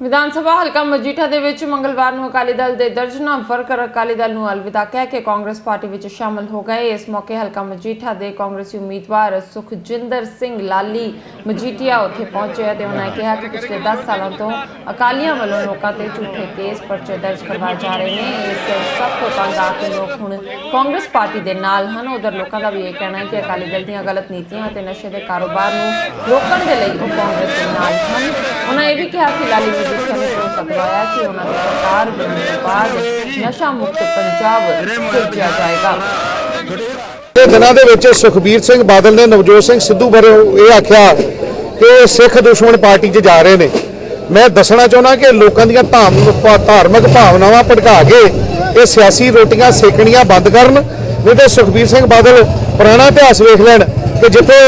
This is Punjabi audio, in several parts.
ਵਿਧਾਨ ਸਭਾ ਹਲਕਾ ਮਜੀਠਾ ਦੇ ਵਿੱਚ ਮੰਗਲਵਾਰ ਨੂੰ ਅਕਾਲੀ ਦਲ ਦੇ ਦਰਜਨਾਂ ਵਰਕਰ ਅਕਾਲੀ ਦਲ ਨੂੰ ਅਲਵਿਦਾ ਕਹਿ ਕੇ ਕਾਂਗਰਸ ਪਾਰਟੀ ਵਿੱਚ ਸ਼ਾਮਲ ਹੋ ਗਏ। ਇਸ ਮੌਕੇ ਹਲਕਾ ਮਜੀਠਾ ਦੇ ਕਾਂਗਰਸੀ ਉਮੀਦਵਾਰ ਸੁਖਜਿੰਦਰ ਸਿੰਘ ਲਾਲੀ ਮਜੀਠੀਆ ਉੱਥੇ ਪਹੁੰਚੇ ਅਤੇ ਉਹਨਾਂ ਕਿਹਾ ਕਿ ਪਿਛਲੇ 10 ਸਾਲਾਂ ਤੋਂ ਅਕਾਲੀਆਂ ਵੱਲੋਂ ਲੋਕਾਂ ਤੇ ਝੂਠੇ ਕੇਸ ਪਰਚੇ ਦਰਜ ਕਰਵਾਏ ਜਾ ਰਹੇ ਨੇ। ਇਸ ਸਭ ਤੋਂ ਤੰਗ ਆ ਕੇ ਲੋਕ ਹੁਣ ਕਾਂਗਰਸ ਪਾਰਟੀ ਦੇ ਨਾਲ ਹਨ। ਉਧਰ ਲੋਕਾਂ ਦਾ ਵੀ ਇਹ ਕਹਿਣਾ ਹੈ ਕਿ ਅਕਾਲੀ ਦਲ ਦੀਆਂ ਗਲਤ ਨੀਤੀਆਂ ਅਤੇ ਨਸ਼ੇ ਦੇ ਕਾਰੋਬਾਰ ਨੂੰ ਰੋਕਣ ਦੇ ਲਈ ਉਹ ਕਾਂਗਰਸ ਦੇ ਨਾਲ ਹਨ। ਇਹ ਵੀ ਕਿਹਾ ਕਿ ਲਾਲੀ ਮਜੀਠੀਆ ਨੇ ਭਰੋਸਾ ਦਿਵਾਇਆ ਕਿ ਉਹਨਾਂ ਦੀ ਸਰਕਾਰ ਬਣਨ ਤੋਂ ਬਾਅਦ ਨਸ਼ਾ ਮੁਕਤ ਪੰਜਾਬ ਸਿਰਜਿਆ ਜਾਏਗਾ। ਇਹ ਦਿਨਾਂ ਦੇ ਵਿੱਚ ਸੁਖਬੀਰ ਸਿੰਘ ਬਾਦਲ ਨੇ ਨਵਜੋਤ ਸਿੰਘ ਸਿੱਧੂ ਬਾਰੇ ਇਹ ਆਖਿਆ ਕਿ ਸਿੱਖ ਦੁਸ਼ਮਣ ਪਾਰਟੀ 'ਚ ਜਾ ਰਹੇ ਨੇ। ਮੈਂ ਦੱਸਣਾ ਚਾਹੁੰਦਾ ਕਿ ਲੋਕਾਂ ਦੀਆਂ ਧਾਮ ਧਾਰਮਿਕ ਭਾਵਨਾਵਾਂ ਭੜਕਾ ਕੇ ਇਹ ਸਿਆਸੀ ਰੋਟੀਆਂ ਸੇਕਣੀਆਂ ਬੰਦ ਕਰਨ। ਨਹੀਂ ਤੇ ਸੁਖਬੀਰ ਸਿੰਘ ਬਾਦਲ ਪੁਰਾਣਾ ਇਤਿਹਾਸ ਵੇਖ ਲੈਣ ਕਿ ਜਿੱਥੇ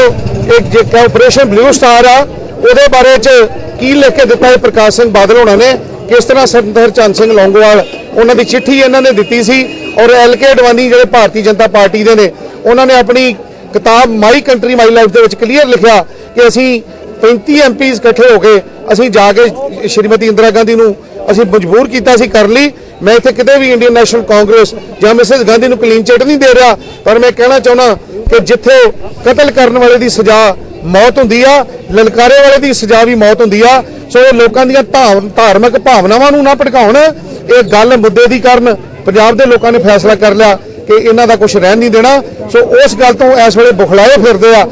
ਇੱਕ ਜੇ ਆਪਰੇਸ਼ਨ ਬਲੂ ਸਟਾਰ ਆ, ਉਹਦੇ ਬਾਰੇ 'ਚ ਕੀ ਲਿਖ ਕੇ ਦਿੱਤਾ ਹੈ ਪ੍ਰਕਾਸ਼ ਸਿੰਘ ਬਾਦਲ ਹੋਣਾ ਨੇ? ਕਿਸ ਤਰ੍ਹਾਂ ਸੰਤ ਹਰਚੰਦ ਸਿੰਘ ਲੌਂਗੋਵਾਲ ਉਹਨਾਂ ਦੀ ਚਿੱਠੀ ਇਹਨਾਂ ਨੇ ਦਿੱਤੀ ਸੀ? ਔਰ ਐਲਕੇ ਅਡਵਾਨੀ ਜਿਹੜੇ ਭਾਰਤੀ ਜਨਤਾ ਪਾਰਟੀ ਦੇ ਨੇ, ਉਹਨਾਂ ਨੇ ਆਪਣੀ ਕਿਤਾਬ ਮਾਈ ਕੰਟਰੀ ਮਾਈ ਲਾਈਫ ਦੇ ਵਿੱਚ ਕਲੀਅਰ ਲਿਖਿਆ ਕਿ ਅਸੀਂ 35 ਐਮਪੀਜ਼ ਇਕੱਠੇ ਹੋ ਕੇ ਅਸੀਂ ਜਾ ਕੇ ਸ਼੍ਰੀਮਤੀ ਇੰਦਰਾ ਗਾਂਧੀ ਨੂੰ ਅਸੀਂ ਮਜਬੂਰ ਕੀਤਾ ਸੀ ਕਰਨ ਲਈ। ਮੈਂ ਇੱਥੇ ਕਿਤੇ ਵੀ ਇੰਡੀਅਨ ਨੈਸ਼ਨਲ ਕਾਂਗਰਸ ਜਾਂ ਮਿਸਿਸ ਗਾਂਧੀ ਨੂੰ ਕਲੀਨ ਚਿੱਟ ਨਹੀਂ ਦੇ ਰਿਹਾ, ਪਰ ਮੈਂ ਕਹਿਣਾ ਚਾਹੁੰਦਾ ਕਿ ਜਿੱਥੇ ਕਤਲ ਕਰਨ ਵਾਲੇ ਦੀ ਸਜ਼ਾ ਮੌਤ ਹੁੰਦੀ ਆ, ਲਲਕਾਰੇ ਵਾਲੇ ਦੀ ਸਜ਼ਾ ਵੀ ਮੌਤ ਹੁੰਦੀ ਆ। ਸੋ ਲੋਕਾਂ ਦੀਆਂ ਧਾਰ- ਧਾਰਮਿਕ ਭਾਵਨਾਵਾਂ ਨੂੰ ਨਾ ਭੜਕਾਉਣ, ਇਹ ਗੱਲ ਮੁੱਦੇ ਦੀ ਕਰਨ ਪੰਜਾਬ ਦੇ ਲੋਕਾਂ ਨੇ ਫੈਸਲਾ ਕਰ ਲਿਆ ਕਿ ਇਹਨਾਂ ਦਾ ਕੁਝ ਰਹਿਣ ਨਹੀਂ ਦੇਣਾ। ਸੋ ਉਸ ਗੱਲ ਤੋਂ ਇਸ ਵੇਲੇ ਬੁਖਲਾਏ ਫਿਰਦੇ ਆ।